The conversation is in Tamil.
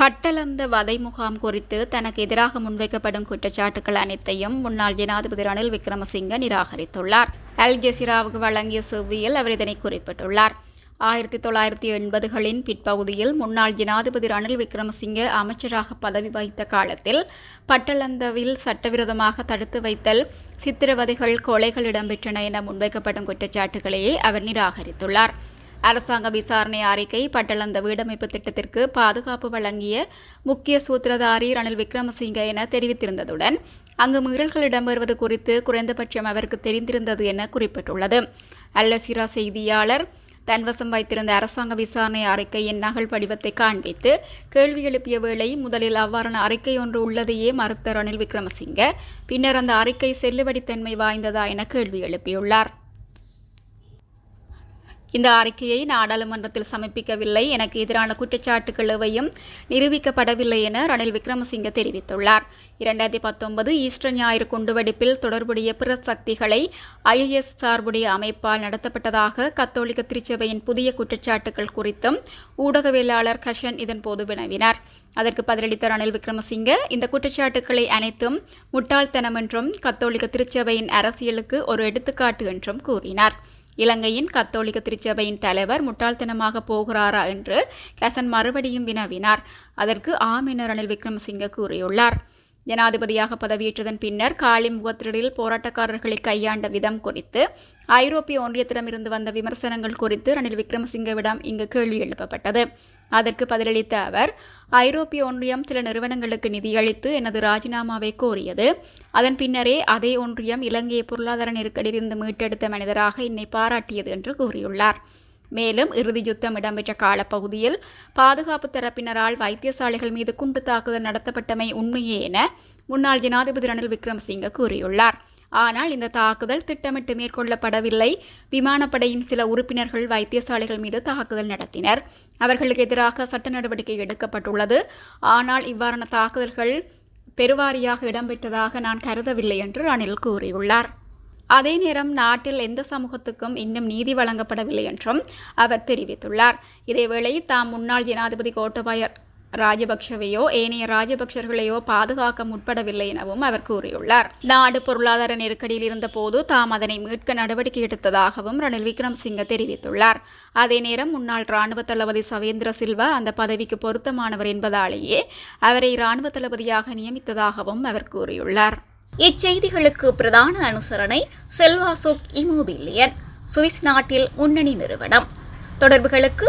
பட்டளந்த வதை முகாம் குறித்து தனக்கு எதிராக முன்வைக்கப்படும் குற்றச்சாட்டுகள் அனைத்தையும் முன்னாள் ஜனாதிபதி ரணில் விக்ரமசிங்க நிராகரித்துள்ளார். அல் ஜசீராவுக்கு வழங்கிய செவ்வியில் அவர் இதனை குறிப்பிட்டுள்ளார். ஆயிரத்தி தொள்ளாயிரத்தி எண்பதுகளின் பிற்பகுதியில் முன்னாள் ஜனாதிபதி ரணில் விக்ரமசிங்க அமைச்சராக பதவி வகித்த காலத்தில் பட்டளந்தவில் சட்டவிரோதமாக தடுத்து வைத்தல் சித்திரவதைகள் கொலைகள் இடம்பெற்றன என முன்வைக்கப்படும் குற்றச்சாட்டுகளையே அவர் நிராகரித்துள்ளார். அரசாங்க விசாரணை அறிக்கை பட்டளந்த வீடமைப்பு திட்டத்திற்கு பாதுகாப்பு வழங்கிய முக்கிய சூத்திரதாரி ரணில் விக்ரமசிங்க என தெரிவித்திருந்ததுடன் அங்கு மீறல்கள் இடம்பெறுவது குறித்து குறைந்தபட்சம் அவருக்கு தெரிந்திருந்தது என குறிப்பிட்டுள்ளது. அல்லசிரா செய்தியாளர் தன்வசம் வைத்திருந்த அரசாங்க விசாரணை அறிக்கையின் நகல் படிவத்தை காண்பித்து கேள்வி எழுப்பிய வேளை முதலில் அவ்வாறான அறிக்கை ஒன்று உள்ளதையே மறுத்த ரணில் விக்ரமசிங்க பின்னர் அந்த அறிக்கை செல்லுபடித்தன்மை வாய்ந்ததா என கேள்வி எழுப்பியுள்ளார். இந்த அறிக்கையை நாடாளுமன்றத்தில் சமர்ப்பிக்கவில்லை. எனக்கு எதிரான குற்றச்சாட்டுகள் எவையும் நிரூபிக்கப்படவில்லை என ரணில் விக்ரமசிங்க தெரிவித்துள்ளார். இரண்டாயிரத்தி பத்தொன்பது ஈஸ்டர் ஞாயிறு குண்டுவெடிப்பில் தொடர்புடைய பிற சக்திகளை ஐஎஸ் சார்புடைய அமைப்பால் நடத்தப்பட்டதாக கத்தோலிக்க திருச்சபையின் புதிய குற்றச்சாட்டுகள் குறித்தும் ஊடகவியலாளர் கஷன் இதன்போது வினவினார். அதற்கு பதிலளித்த ரணில் விக்ரமசிங்க இந்த குற்றச்சாட்டுக்களை அனைத்தும் முட்டாள்தனம் என்றும் கத்தோலிக்க திருச்சபையின் அரசியலுக்கு ஒரு எடுத்துக்காட்டு என்றும் கூறினார். இலங்கையின் கத்தோலிக்க திருச்சபையின் தலைவர் முட்டாள்தனமாக போகிறாரா என்று கசன் மறுபடியும் வினவினார். அதற்கு ஆம் என ரணில் விக்ரமசிங்க கூறியுள்ளார். ஜனாதிபதியாக பதவியேற்றதன் பின்னர் காலி முகத்திடலில் போராட்டக்காரர்களை கையாண்ட விதம் குறித்து ஐரோப்பிய ஒன்றியத்திடமிருந்து வந்த விமர்சனங்கள் குறித்து ரணில் விக்ரமசிங்கவிடம் இங்கு கேள்வி எழுப்பப்பட்டது. அதற்கு பதிலளித்த அவர் ஐரோப்பிய ஒன்றியம் சில நிறுவனங்களுக்கு நிதியளித்து எனது ராஜினாமாவை கோரியது. அதன் பின்னரே அதே ஒன்றியம் இலங்கையை பொருளாதார நெருக்கடியிலிருந்து மீட்டெடுத்த மனிதராக என்னை பாராட்டியது என்று கூறியுள்ளார். மேலும் இறுதி யுத்தம் இடம்பெற்ற காலப்பகுதியில் பாதுகாப்பு தரப்பினரால் வைத்தியசாலைகள் மீது குண்டு தாக்குதல் நடத்தப்பட்டமை உண்மையே என முன்னாள் ஜனாதிபதி ரணில் விக்ரமசிங்க கூறியுள்ளார். ஆனால் இந்த தாக்குதல் திட்டமிட்டு மேற்கொள்ளப்படவில்லை. விமானப்படையின் சில உறுப்பினர்கள் வைத்தியசாலைகள் மீது தாக்குதல் நடத்தினர். அவர்களுக்கு எதிராக சட்ட நடவடிக்கை எடுக்கப்பட்டுள்ளது. ஆனால் இவ்வாறான தாக்குதல்கள் பெருவாரியாக இடம்பெற்றதாக நான் கருதவில்லை என்று ரணில் கூறியுள்ளார். அதே நேரம் நாட்டில் எந்த சமூகத்துக்கும் இன்னும் நீதி வழங்கப்படவில்லை என்றும் அவர் தெரிவித்துள்ளார். இதேவேளை தாம் முன்னாள் ஜனாதிபதி கோட்டபாய ராஜபக்ஷவையோ ஏனைய ராஜபக்ஷர்களையோ பாதுகாக்க முற்படவில்லை எனவும் அவர் கூறியுள்ளார். நாடு பொருளாதார நெருக்கடியில் இருந்தபோது தாம் அதனை மீட்க நடவடிக்கை எடுத்ததாகவும் ரணில் விக்ரம்சிங்க தெரிவித்துள்ளார். அதே நேரம் முன்னாள் ராணுவ தளபதி சவேந்திர சில்வா அந்த பதவிக்கு பொருத்தமானவர் என்பதாலேயே அவரை ராணுவ தளபதியாக நியமித்ததாகவும் அவர் கூறியுள்ளார். இச்செய்திகளுக்கு பிரதான அனுசரணை செல்வாசோக் இமோபிலியன் சுவிஸ் நாட்டில் முன்னணி நிறுவனம். தொடர்புகளுக்கு